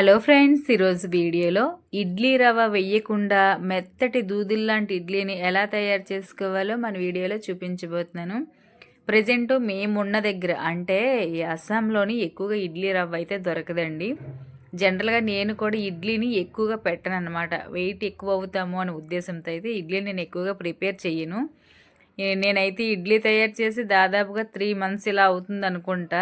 Hello friends ఈరోజు వీడియోలో ఇడ్లీ రవ్వ వేయకుండా మెత్తటి దూదుల్లాంటి ఇడ్లీని ఎలా తయారు చేసుకోవాలో మన వీడియోలో చూపించబోతున్నాను. ప్రజెంట్ మేమున్న దగ్గర అంటే ఈ అస్సాంలోని ఎక్కువగా ఇడ్లీ రవ్వ అయితే దొరకదండి. జనరల్గా నేను కూడా ఇడ్లీని ఎక్కువగా పెట్టను అనమాట వెయిట్ ఎక్కువ అవుతాము అనే ఉద్దేశంతో అయితే ఇడ్లీ నేను ఎక్కువగా ప్రిపేర్ చేయను నేనైతే ఇడ్లీ తయారు చేసి దాదాపుగా త్రీ మంత్స్ ఇలా అవుతుంది అనుకుంటా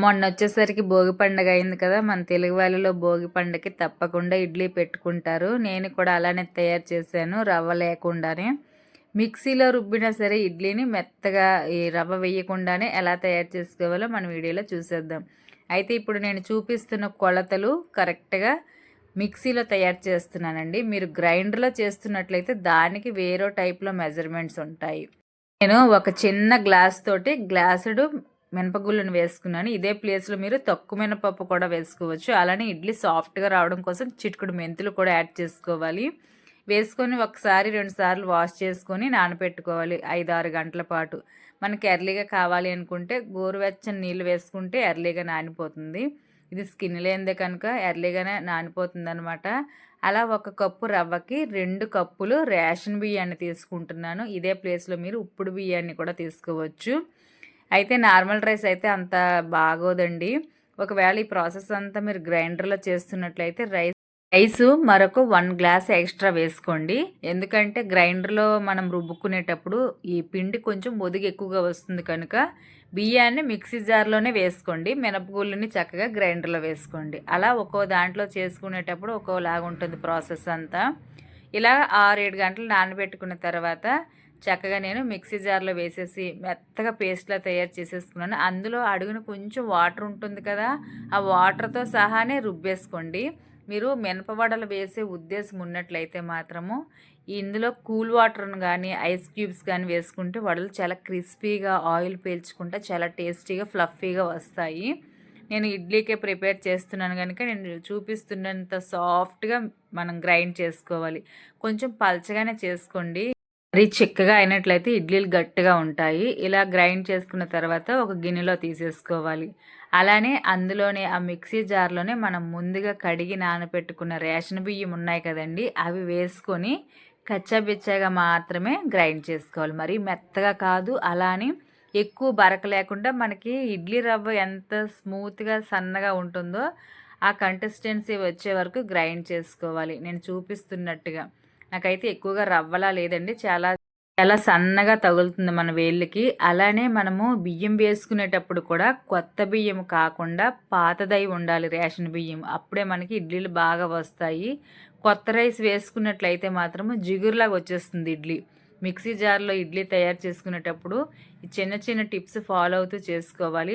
మొన్న వచ్చేసరికి భోగి పండుగ అయింది కదా మన తెలుగు వాళ్ళలో భోగి పండుగకి తప్పకుండా ఇడ్లీ పెట్టుకుంటారు. నేను కూడా అలానే తయారు చేశాను రవ్వ లేకుండానే. మిక్సీలో రుబ్బినా సరే ఇడ్లీని మెత్తగా ఈ రవ్వ వేయకుండానే ఎలా తయారు చేసుకోవాలో మన వీడియోలో చూసేద్దాం. అయితే ఇప్పుడు నేను చూపిస్తున్న కొలతలు కరెక్ట్గా మిక్సీలో తయారు చేస్తున్నానండి. మీరు గ్రైండర్లో చేస్తున్నట్లయితే దానికి వేరే టైప్లో మెజర్మెంట్స్ ఉంటాయి. నేను ఒక చిన్న గ్లాస్ తోటి గ్లాసుడు మినపగుళ్ళను వేసుకున్నాను. ఇదే ప్లేస్లో మీరు తక్కువ మినపప్పు కూడా వేసుకోవచ్చు. అలానే ఇడ్లీ సాఫ్ట్గా రావడం కోసం చిటుకుడు మెంతులు కూడా యాడ్ చేసుకోవాలి. వేసుకొని ఒకసారి రెండు సార్లు వాష్ చేసుకొని నానబెట్టుకోవాలి ఐదు ఆరు గంటల పాటు. మనకి ఎర్లీగా కావాలి అనుకుంటే గోరువెచ్చని నీళ్ళు వేసుకుంటే ఎర్లీగా నానిపోతుంది. ఇది స్కిన్ లేనిదే కనుక ఎర్లీగానే నానిపోతుంది అనమాట అలా ఒక కప్పు రవ్వకి రెండు కప్పులు రేషన్ బియ్యాన్ని తీసుకుంటున్నాను. ఇదే ప్లేస్లో మీరు ఉప్పుడు బియ్యాన్ని కూడా తీసుకోవచ్చు. అయితే నార్మల్ రైస్ అయితే అంత బాగోదండి. ఒకవేళ ఈ ప్రాసెస్ అంతా మీరు గ్రైండర్లో చేస్తున్నట్లయితే రైస్ రైస్ మరొక వన్ గ్లాస్ ఎక్స్ట్రా వేసుకోండి. ఎందుకంటే గ్రైండర్లో మనం రుబ్బుకునేటప్పుడు ఈ పిండి కొంచెం ఒదిగి ఎక్కువగా వస్తుంది కనుక బియ్యాన్ని మిక్సీ జార్లోనే వేసుకోండి. మినపగుళ్ళని చక్కగా గ్రైండర్లో వేసుకోండి. అలా ఒక్కో దాంట్లో చేసుకునేటప్పుడు ఒక్కోలాగా ఉంటుంది ప్రాసెస్ అంతా. ఇలా ఆరు ఏడు గంటలు నానబెట్టుకున్న తర్వాత చక్కగా నేను మిక్సీ జార్లో వేసేసి మెత్తగా పేస్ట్లా తయారు చేసేసుకున్నాను. అందులో అడుగున కొంచెం వాటర్ ఉంటుంది కదా ఆ వాటర్తో సహానే రుబ్బేసుకోండి. మీరు మినపవడలు వేసే ఉద్దేశం ఉన్నట్లయితే మాత్రము ఇందులో కూల్ వాటర్ను కానీ ఐస్ క్యూబ్స్ కానీ వేసుకుంటే వడలు చాలా క్రిస్పీగా ఆయిల్ పీల్చుకుంటే చాలా టేస్టీగా ఫ్లఫీగా వస్తాయి. నేను ఇడ్లీకే ప్రిపేర్ చేస్తున్నాను కనుక నేను చూపిస్తున్నంత సాఫ్ట్గా మనం గ్రైండ్ చేసుకోవాలి. కొంచెం పల్చగానే చేసుకోండి. మరీ చిక్కగా అయినట్లయితే ఇడ్లీలు గట్టిగా ఉంటాయి. ఇలా గ్రైండ్ చేసుకున్న తర్వాత ఒక గిన్నెలో తీసేసుకోవాలి. అలానే అందులోనే ఆ మిక్సీ జార్లోనే మనం ముందుగా కడిగి నానబెట్టుకున్న రేషన్ బియ్యం ఉన్నాయి కదండి అవి వేసుకొని కచ్చాబిచ్చాగా మాత్రమే గ్రైండ్ చేసుకోవాలి. మరి మెత్తగా కాదు అలానే ఎక్కువ బరక లేకుండా మనకి ఇడ్లీ రవ్వ ఎంత స్మూత్గా సన్నగా ఉంటుందో ఆ కన్సిస్టెన్సీ వచ్చే వరకు గ్రైండ్ చేసుకోవాలి. నేను చూపిస్తున్నట్టుగా. నాకైతే ఎక్కువగా రవ్వలా లేదండి. చాలా చాలా సన్నగా తగులుతుంది మన వేళ్ళకి. అలానే మనము బియ్యం వేసుకునేటప్పుడు కూడా కొత్త బియ్యం కాకుండా పాతదై ఉండాలి రేషన్ బియ్యం. అప్పుడే మనకి ఇడ్లీలు బాగా వస్తాయి. కొత్త రైస్ వేసుకున్నట్లయితే మాత్రము జిగురులాగా వచ్చేస్తుంది ఇడ్లీ. మిక్సీ జార్లో ఇడ్లీ తయారు చేసుకునేటప్పుడు చిన్న చిన్న టిప్స్ ఫాలో అవుతూ చేసుకోవాలి.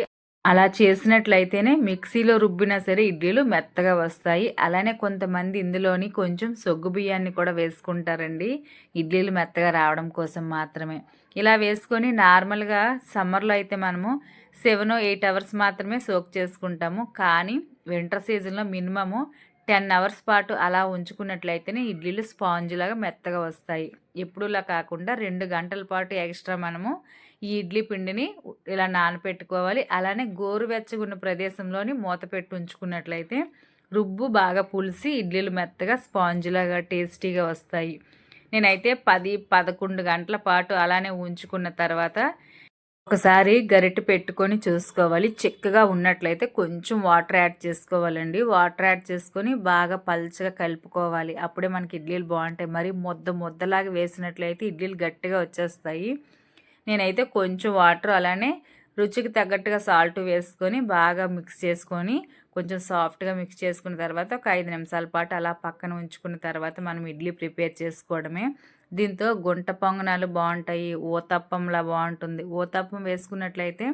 అలా చేసినట్లయితేనే మిక్సీలో రుబ్బినా సరే ఇడ్లీలు మెత్తగా వస్తాయి. అలానే కొంతమంది ఇందులోని కొంచెం సొగ్గు బియ్యాన్ని కూడా వేసుకుంటారండి. ఇడ్లీలు మెత్తగా రావడం కోసం మాత్రమే. ఇలా వేసుకొని నార్మల్గా సమ్మర్లో అయితే మనము సెవెన్ ఎయిట్ అవర్స్ మాత్రమే సోక్ చేసుకుంటాము. కానీ వింటర్ సీజన్లో మినిమము టెన్ అవర్స్ పాటు అలా ఉంచుకున్నట్లయితేనే ఇడ్లీలు స్పాంజ్ లాగా మెత్తగా వస్తాయి. ఎప్పుడులా కాకుండా రెండు గంటల పాటు ఎక్స్ట్రా మనము ఈ ఇడ్లీ పిండిని ఇలా నానపెట్టుకోవాలి. అలానే గోరువెచ్చగా ఉన్న ప్రదేశంలోని మూత పెట్టి ఉంచుకున్నట్లయితే రుబ్బు బాగా పులిసి ఇడ్లీలు మెత్తగా స్పాంజ్లాగా టేస్టీగా వస్తాయి. నేనైతే పది పదకొండు గంటల పాటు అలానే ఉంచుకున్న తర్వాత ఒకసారి గరిటె పెట్టుకొని చూసుకోవాలి. చిక్కగా ఉన్నట్లయితే కొంచెం వాటర్ యాడ్ చేసుకోవాలండి. వాటర్ యాడ్ చేసుకొని బాగా పల్చగా కలుపుకోవాలి. అప్పుడే మనకి ఇడ్లీలు బాగుంటాయి. మరి ముద్ద ముద్దలాగా వేసినట్లయితే ఇడ్లీలు గట్టిగా వచ్చేస్తాయి. నేనైతే కొంచెం వాటర్ అలానే రుచికి తగ్గట్టుగా సాల్ట్ వేసుకొని బాగా మిక్స్ చేసుకొని కొంచెం సాఫ్ట్గా మిక్స్ చేసుకున్న తర్వాత ఒక ఐదు నిమిషాల పాటు అలా పక్కన ఉంచుకున్న తర్వాత మనం ఇడ్లీ ప్రిపేర్ చేసుకోవడమే. దీంతో గుంట పొంగనాలు బాగుంటాయి ఊతప్పంలా బాగుంటుంది. ఊతప్పం వేసుకున్నట్లయితే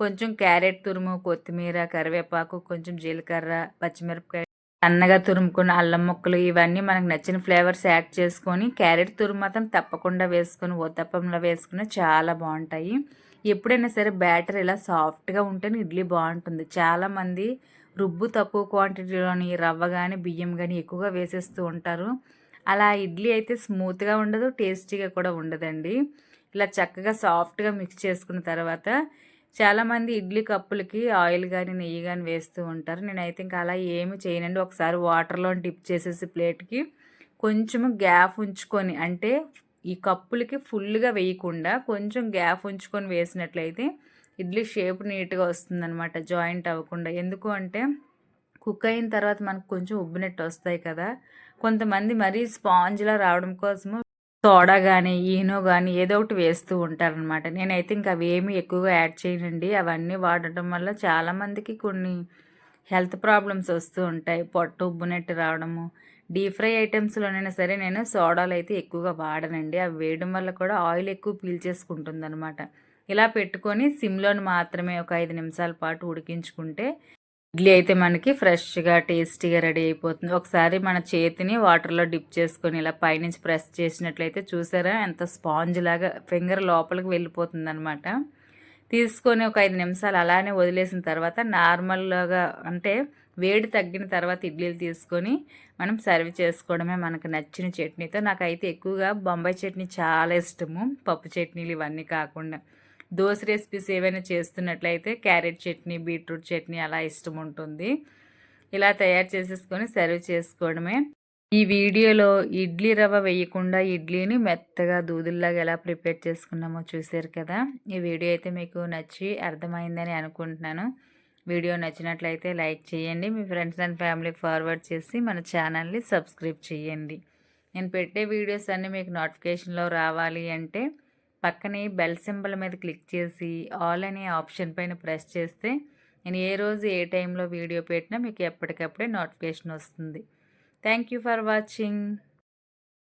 కొంచెం క్యారెట్ తురుము కొత్తిమీర కరివేపాకు కొంచెం జీలకర్ర పచ్చిమిరపకాయ సన్నగా తురుముకున్న అల్లం ముక్కలు ఇవన్నీ మనకు నచ్చిన ఫ్లేవర్స్ యాడ్ చేసుకొని క్యారెట్ తురుము మాత్రం తప్పకుండా వేసుకొని ఉత్తప్పంలో వేసుకుని చాలా బాగుంటాయి. ఎప్పుడైనా సరే బ్యాటర్ ఇలా సాఫ్ట్గా ఉంటేనే ఇడ్లీ బాగుంటుంది. చాలామంది రుబ్బు తక్కువ క్వాంటిటీలోని రవ్వ కానీ బియ్యం కానీ ఎక్కువగా వేసేస్తూ ఉంటారు. అలా ఇడ్లీ అయితే స్మూత్గా ఉండదు టేస్టీగా కూడా ఉండదండి. ఇలా చక్కగా సాఫ్ట్గా మిక్స్ చేసుకున్న తర్వాత చాలామంది ఇడ్లీ కప్పులకి ఆయిల్ కానీ నెయ్యి కానీ వేస్తూ ఉంటారు. నేనైతే ఇంకా అలా ఏమి చేయనండి. ఒకసారి వాటర్లో డిప్ చేసేసి ప్లేట్కి కొంచెం గ్యాప్ ఉంచుకొని అంటే ఈ కప్పులకి ఫుల్గా వేయకుండా కొంచెం గ్యాప్ ఉంచుకొని వేసినట్లయితే ఇడ్లీ షేప్ నీట్గా వస్తుందన్నమాట జాయింట్ అవ్వకుండా. ఎందుకు అంటే కుక్ అయిన తర్వాత మనకు కొంచెం ఉబ్బినట్టు వస్తాయి కదా. కొంతమంది మరీ స్పాంజ్లా రావడం కోసము సోడా కానీ ఈనో కానీ ఏదో ఒకటి వేస్తూ ఉంటారనమాట. నేనైతే ఇంకా అవి ఏమి ఎక్కువగా యాడ్ చేయనండి. అవన్నీ వాడటం వల్ల చాలామందికి కొన్ని హెల్త్ ప్రాబ్లమ్స్ వస్తూ ఉంటాయి. పొట్టు ఉబ్బునట్టు రావడము. డీప్ ఫ్రై ఐటమ్స్లోనైనా సరే నేను సోడాలు అయితే ఎక్కువగా వాడనండి. అవి వేయడం వల్ల కూడా ఆయిల్ ఎక్కువ పీల్చేసుకుంటుంది అనమాట ఇలా పెట్టుకొని సిమ్లోని మాత్రమే ఒక ఐదు నిమిషాల పాటు ఉడికించుకుంటే ఇడ్లీ అయితే మనకి ఫ్రెష్గా టేస్టీగా రెడీ అయిపోతుంది. ఒకసారి మన చేతిని వాటర్లో డిప్ చేసుకొని ఇలా పైనుంచి ప్రెస్ చేసినట్లయితే చూసారా? ఎంత స్పాంజ్ లాగా ఫింగర్ లోపలికి వెళ్ళిపోతుంది అనమాట తీసుకొని ఒక ఐదు నిమిషాలు అలానే వదిలేసిన తర్వాత నార్మల్గా అంటే వేడి తగ్గిన తర్వాత ఇడ్లీలు తీసుకొని మనం సర్వ్ చేసుకోవడమే మనకు నచ్చిన చట్నీతో. నాకైతే ఎక్కువగా బొంబాయి చట్నీ చాలా ఇష్టము. పప్పు చట్నీలు ఇవన్నీ కాకుండా. దోశ రెసిపీస్ ఏవైనా చేస్తున్నట్లయితే క్యారెట్ చట్నీ బీట్రూట్ చట్నీ అలా ఇష్టం ఉంటుంది. ఇలా తయారు చేసేసుకొని సర్వ్ చేసుకోవడమే. ఈ వీడియోలో ఇడ్లీ రవ్వ వేయకుండా ఇడ్లీని మెత్తగా దూదుల్లాగా ఎలా ప్రిపేర్ చేసుకున్నామో చూసారు కదా. ఈ వీడియో అయితే మీకు నచ్చి అర్థమైందని అనుకుంటున్నాను. వీడియో నచ్చినట్లయితే లైక్ చేయండి. మీ ఫ్రెండ్స్ అండ్ ఫ్యామిలీకి ఫార్వర్డ్ చేసి మన ఛానల్ని సబ్స్క్రైబ్ చేయండి. నేను పెట్టే వీడియోస్ అన్నీ మీకు నోటిఫికేషన్లో రావాలి అంటే పక్కనే బెల్ సింబల్ మీద క్లిక్ చేసి ఆల్ అనే ఆప్షన్ పైన ప్రెస్ చేస్తే నేను ఏ రోజు ఏ టైంలో వీడియో పెట్టినా మీకు ఎప్పటికప్పుడే నోటిఫికేషన్ వస్తుంది. Thank you for watching.